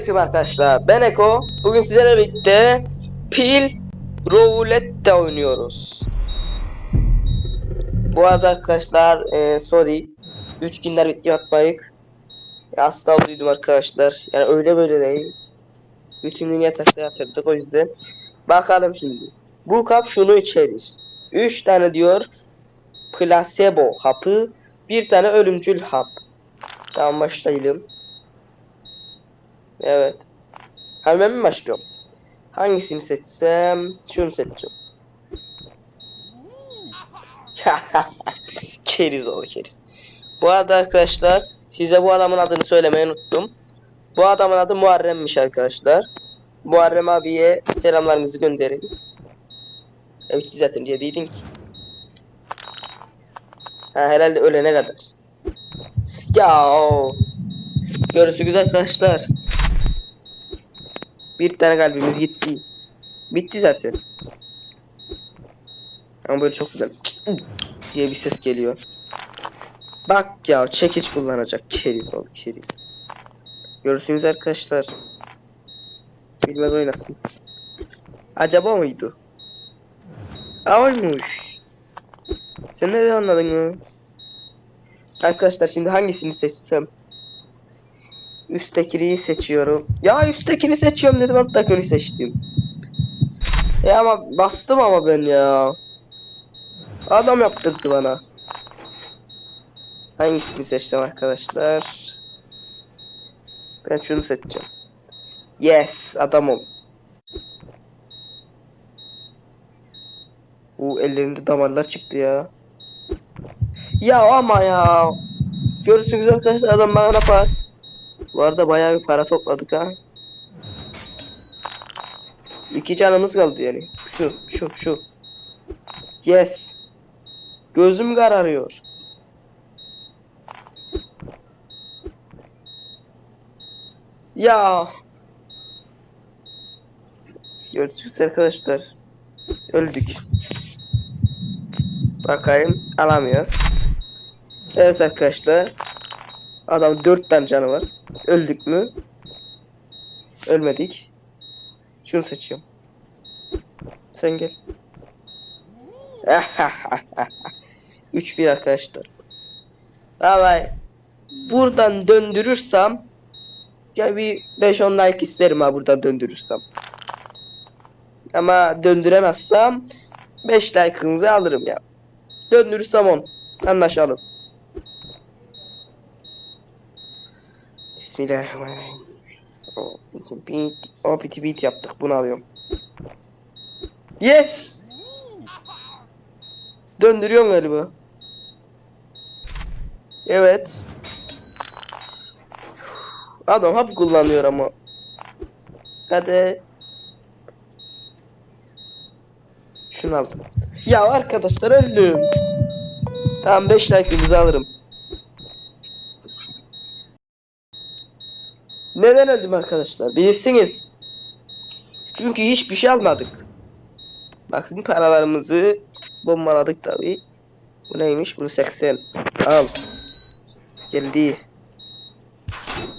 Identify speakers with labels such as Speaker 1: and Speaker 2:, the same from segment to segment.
Speaker 1: Selamünaleyküm arkadaşlar. Ben Eko. Bugün sizlerle birlikte pil roulette oynuyoruz. Bu arada arkadaşlar e, sorry. 3 günler video atmayık. Ya, hasta olduydum arkadaşlar. Yani öyle böyle değil. Bütün gün yatakta yatırdık o yüzden. Bakalım şimdi. Bu kap şunu içerir. 3 tane diyor placebo hapı. Bir tane ölümcül hap. Tamam başlayalım. Evet. Hemen mi başlıyorum? Hangisini seçsem? Şunu seçeceğim. keriz oğlu keriz. Bu arada arkadaşlar size bu adamın adını söylemeyi unuttum. Bu adamın adı Muharrem'miş arkadaşlar. Muharrem abiye selamlarınızı gönderin. Evet zaten diye değildin ki. Ha herhalde ölene kadar. Ya o. Görüşürüz arkadaşlar. Bir tane kalbimiz gitti. Bitti zaten. Ama böyle çok güzel diye bir ses geliyor. Bak ya çekiç kullanacak keriz ol keriz. Görüşürüz arkadaşlar. Bilmez oynasın. Acaba mıydı? Aa, oymuş. Sen nereden anladın mı? Arkadaşlar şimdi hangisini seçsem? Üsttekini seçiyorum. Ya üsttekini seçiyorum dedim alttakini seçtim. Ya ama bastım ama ben ya. Adam yaptırdı bana. Hangisini seçsem arkadaşlar? Ben şunu seçeceğim. Yes adamım. Bu ellerinde damarlar çıktı ya. Ya ama ya. Görürsünüz arkadaşlar adam bana yapar. Bu arada bayağı bir para topladık ha. İki canımız kaldı yani. Şu, şu, şu. Yes. Gözüm kararıyor. Ya. Görüşürüz arkadaşlar. Öldük. Bakayım alamıyoruz. Evet arkadaşlar. Adam dört tane canı var. Öldük mü? Ölmedik. Şunu seçiyorum. Sen gel. 3 bir arkadaşlar. Vallahi buradan döndürürsem ya bir 5-10 like isterim ha buradan döndürürsem. Ama döndüremezsem 5 like'ınızı alırım ya. Döndürürsem 10. Anlaşalım. Bismillahirrahmanirrahim. Beat, o biti beat yaptık. Bunu alıyorum. Yes. Döndürüyorum galiba. Evet. Adam hap kullanıyor ama. Hadi. Şunu aldım. Ya arkadaşlar öldüm. Tamam 5 like'ımızı alırım. Neden öldüm arkadaşlar? Bilirsiniz. Çünkü hiçbir şey almadık. Bakın paralarımızı bombaladık tabi. Bu neymiş? Bunu 80. Al. Geldi.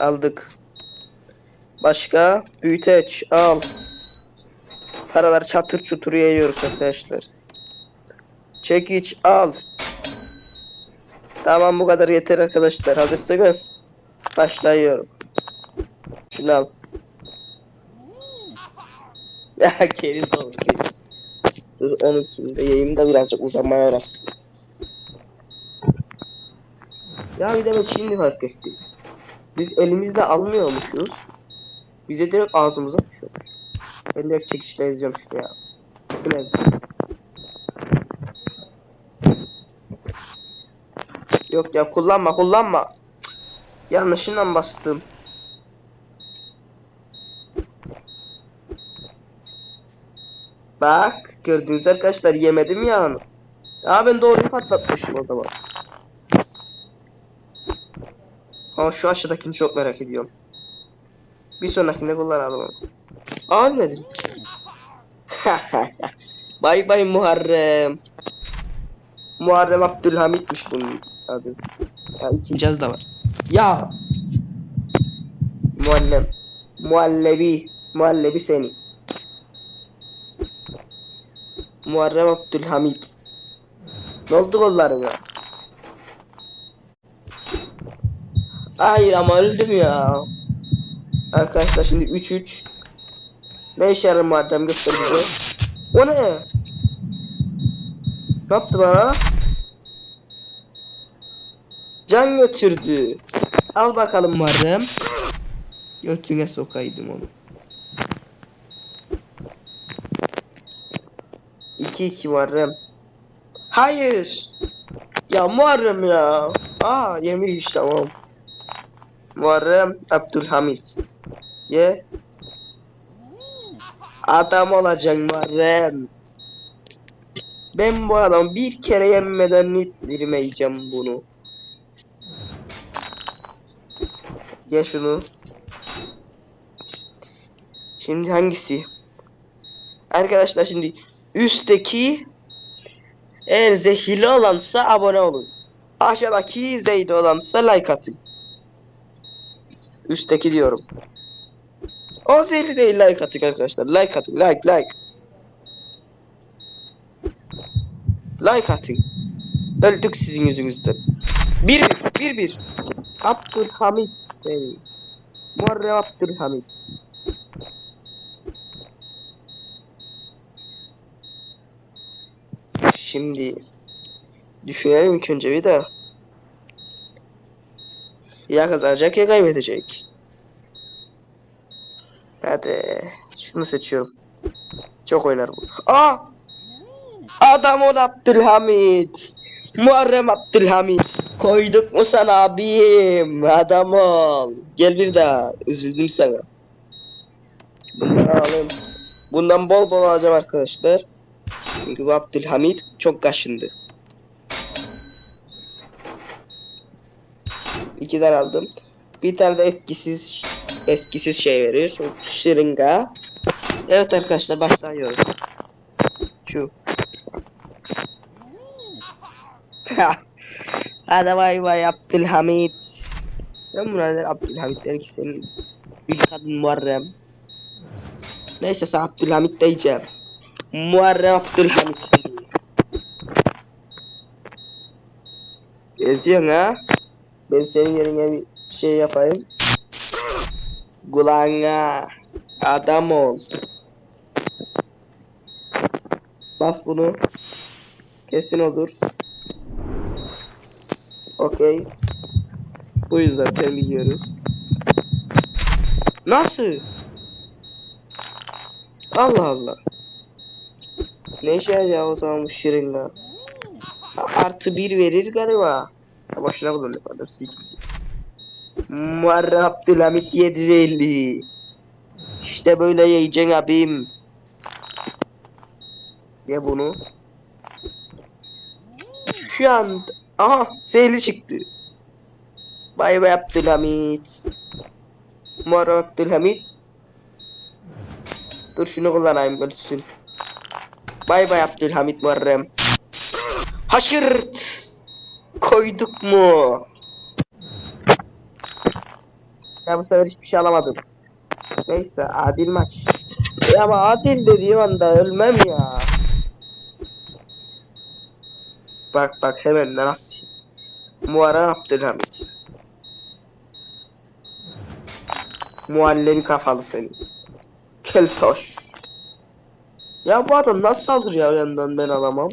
Speaker 1: Aldık. Başka? Büyüteç. Al. Paralar çatır çutur yayıyoruz arkadaşlar. Çekiç. Al. Tamam bu kadar yeter arkadaşlar. Hazırsanız başlıyorum. Şunu al. Ya keriz olur keriz. Dur onunkini de yayını da birazcık uzamaya uğraşsın. Ya bir de ben şimdi fark ettim. Biz elimizde almıyormuşuz. Bize direkt ağzımıza düşüyor. Ben direkt çekişle yazacağım işte ya. Ne? Yok ya kullanma kullanma. Yanlışından bastım. Bak gördünüz arkadaşlar yemedim ya onu. Aa ben doğruyu patlatmışım o zaman. Ama şu aşağıdakini çok merak ediyorum. Bir sonrakinde kullanalım onu. Aa ölmedim. bay bay Muharrem. Muharrem Abdülhamit'miş bunun adı. Ya ikinci da var. Ya. Muharrem. Muhallebi. Muhallebi seni. Muharrem Abdülhamid. Ne oldu kollarına? Hayır ama öldüm ya. Arkadaşlar şimdi 3-3. Ne işe yarar Muharrem göster bize. O ne? Ne yaptı bana? Can götürdü. Al bakalım Muharrem. Götüne sokaydım onu. 2-2 Muharrem. Hayır. Ya Muharrem ya. Aa yemiş tamam. Muharrem Abdülhamid. Ye. Adam olacaksın Muharrem. Ben bu adam bir kere yenmeden nitdirmeyeceğim bunu. Ye şunu. Şimdi hangisi? Arkadaşlar şimdi üstteki eğer zehirli olansa abone olun. Aşağıdaki zehirli olansa like atın. Üstteki diyorum. O zehirli değil like atın arkadaşlar. Like atın like like. Like atın. Öldük sizin yüzünüzden. Bir bir bir bir. Abdülhamid benim. Muharrem Abdülhamid. Şimdi düşünelim ilk önce bir de. Ya kazanacak ya kaybedecek. Hadi şunu seçiyorum. Çok oynar bu. Aa! Adam ol Abdülhamid. Muharrem Abdülhamid. Koyduk mu sana abim? Adam ol. Gel bir daha. Üzüldüm sana. Bundan alalım. Bundan bol bol alacağım arkadaşlar. Çünkü bu Abdülhamid çok kaşındı. İki tane aldım. Bir tane de etkisiz etkisiz şey verir. Şırınga. Evet arkadaşlar başlıyoruz. Şu. Hadi vay vay Abdülhamid. Ben buna der Abdülhamid der ki senin bir kadın Muharrem. Neyse sen Abdülhamid diyeceğim. Muharrem Abdülhamid. Geziyorsun ha? Ben senin yerine bir şey yapayım. Kulağına adam ol. Bas bunu. Kesin olur. Okey. Bu yüzden sen biliyoruz. Nasıl? Allah Allah. Ne işe yarıyor o zaman bu şırınga? Artı bir verir galiba. Ya boşuna kullandık adam sikimci. Muharrem Abdülhamit 750. İşte böyle yiyeceksin abim. Ye bunu. Şu an aha zehirli çıktı. Bay bay Abdülhamit. Muharrem Abdülhamit. Dur şunu kullanayım ölsün. Bay bay Abdülhamit Muharrem. Haşırt. Koyduk mu? Ya bu sefer hiçbir şey alamadım. Neyse adil maç. Ya ama adil dediğim anda ölmem ya. Bak bak hemen nasıl. Muharrem Abdülhamit. Muhallebi kafalı seni. Keltoş. Ya bu adam nasıl saldırıyor yandan ben alamam.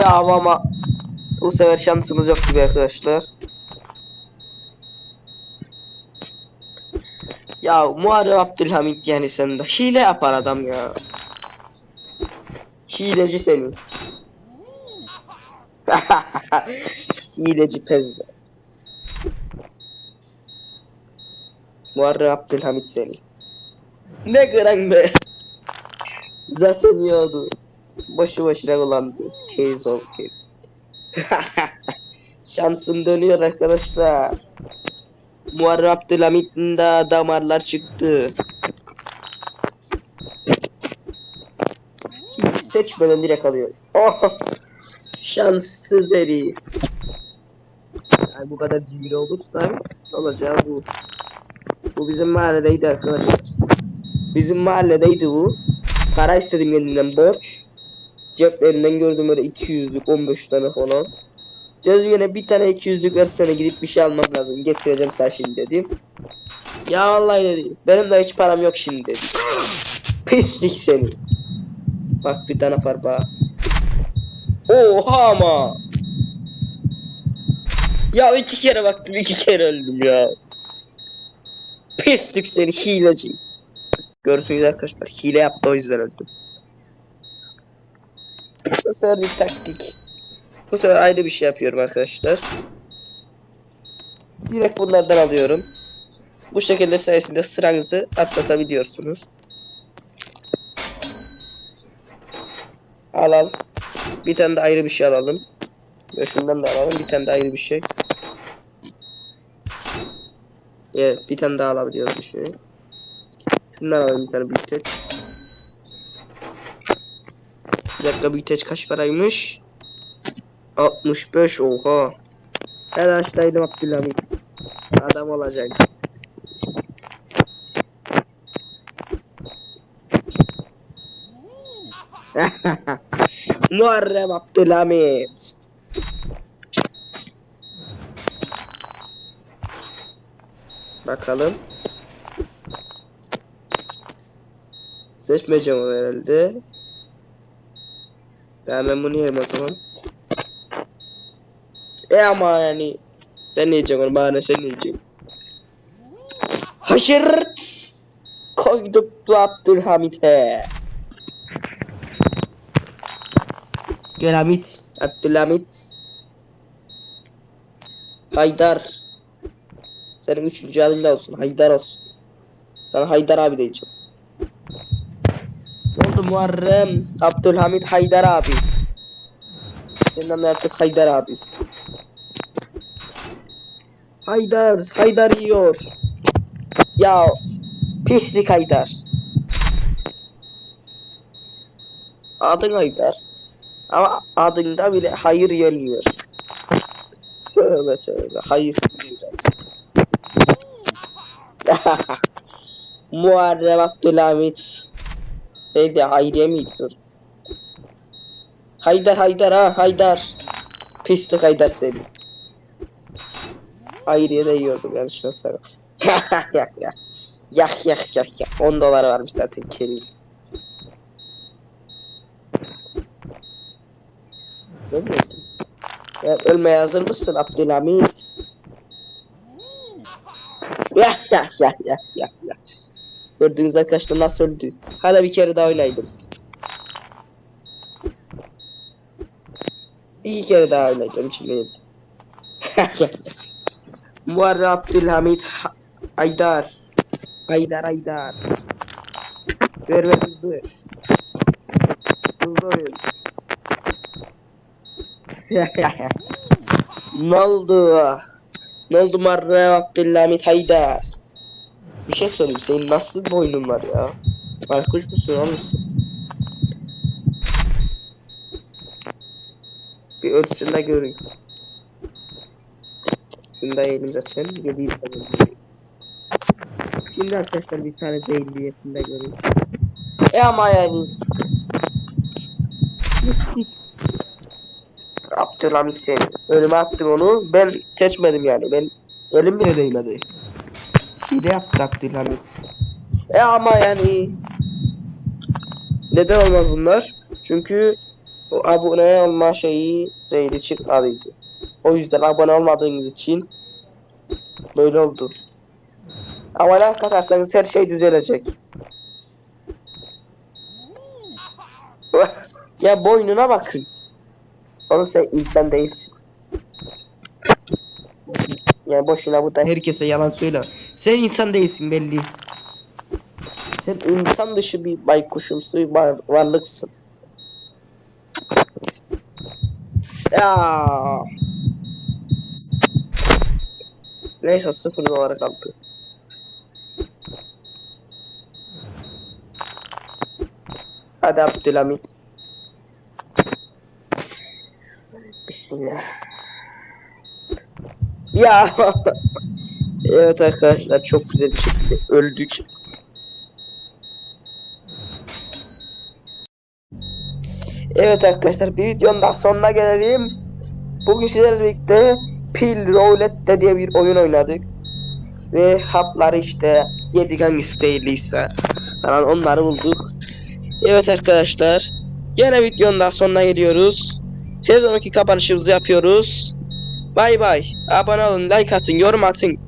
Speaker 1: Ya ama bu sefer şansımız yok gibi arkadaşlar. Ya Muharrem Abdülhamit yani sen de hile yapar adam ya. Hileci seni. Hileci pezde. Muharrem Abdülhamit seni. Ne gören be. Zaten yiyordu. Boşu boşuna kullandı. Teyze ol kez. Şansım dönüyor arkadaşlar. Muharrem Abdülhamit'in de damarlar çıktı. Hiç seçmeden direkt alıyor. Oh. Şanssız herif. Yani bu kadar cimri olursa olacağı bu. Bu bizim mahalledeydi arkadaşlar. Bizim mahalledeydi bu. Para istedim kendinden borç. Ceplerinden gördüm öyle 200'lük 15 tane falan. Dedim yine bir tane 200'lük versene gidip bir şey almam lazım. Getireceğim sen şimdi dedim. Ya vallahi dedi. Benim de hiç param yok şimdi dedi. Pislik seni. Bak bir tane var bak. Oha ama. Ya iki kere baktım iki kere öldüm ya. Pislik seni hileci. Görürsünüz arkadaşlar hile yaptı o yüzden öldüm. Bu sefer bir taktik. Bu sefer ayrı bir şey yapıyorum arkadaşlar. Direkt bunlardan alıyorum. Bu şekilde sayesinde sıranızı atlatabiliyorsunuz. Al al. Bir tane de ayrı bir şey alalım. Ve şundan da alalım. Bir tane de ayrı bir şey. Evet bir tane daha alabiliyoruz bir şey. Şundan alalım bir tane büyüteç. Bir dakika büyüteç kaç paraymış? 65 oha. Her açtaydım Abdülhamit. Adam olacak. Muharrem Abdülhamit. Bakalım. Seçmeyeceğim o herhalde. Ben, ben bunu yerim o zaman. E ama yani sen ne yiyeceksin onu bana sen ne yiyeceksin? Haşırt koyduk bu Abdülhamit'e. Gel Hamit, Abdülhamit. Haydar. Senin üçüncü adın da olsun. Haydar olsun. Sana Haydar abi diyeceğim. Ne oldu Muharrem? Abdülhamit Haydar abi. Senden artık Haydar abi. Haydar, Haydar yiyor. Ya pislik Haydar. Adın Haydar. Ama adında bile hayır gelmiyor. Tövbe tövbe hayır. Muharrem Abdülhamit. Neydi Hayriye miydi? Dur. Haydar Haydar ha Haydar. Pislik Haydar seni. Hayriye de yiyordum yanlışlıkla sana. yak yak yak. Yak yak yak yak. 10 dolar varmış zaten. Ne diyorsun? Ya ölmeye hazır mısın Abdülhamit? Ya ya ya ya ya ya. Gördüğünüz arkadaşlar nasıl öldü? Hadi bir kere daha oynaydım. İki kere daha oynayacağım içime yedi. Muharrem Abdülhamit Ha- Aydar. Aydar Aydar. Ver ver hızlı. Hızlı oyun. ne oldu? Ne oldu Muharrem Abdülhamit Haydar? Bir şey sorayım senin nasıl boynun var ya? Baykuş musun olmuşsun? Bir ölçün de göreyim. Şunu da yiyelim zaten. Yediğim zaman. Şimdi arkadaşlar bir tane değil diyetinde göreyim. E ama yani. Mistik. Abdülhamit seni. Önüme attım onu. Ben seçmedim yani. Ben elim bile değmedi. De yaptı Abdülhamit. E ama yani. Neden olmaz bunlar? Çünkü o abone olma şeyi değil çıkmadıydı. O yüzden abone olmadığınız için böyle oldu. Ama like atarsanız her şey düzelecek. ya boynuna bakın. Oğlum sen insan değilsin. Ya boşuna bu da herkese yalan söyle. Sen insan değilsin belli. Sen insan dışı bir baykuşumsu bir var, varlıksın. Ya. Neyse sıfır olarak kaldı. Hadi Abdülhamit. Bismillah. Ya. evet arkadaşlar çok güzel çıktı. Öldük. Evet arkadaşlar bir videonun daha sonuna gelelim. Bugün sizlerle birlikte Pil Roulette diye bir oyun oynadık. Ve hapları işte yedik hangisi değilliyse falan onları bulduk. Evet arkadaşlar. Gene videonun daha sonuna geliyoruz. Her zamanki kapanışımızı yapıyoruz. Bay bay. Abone olun, like atın, yorum atın.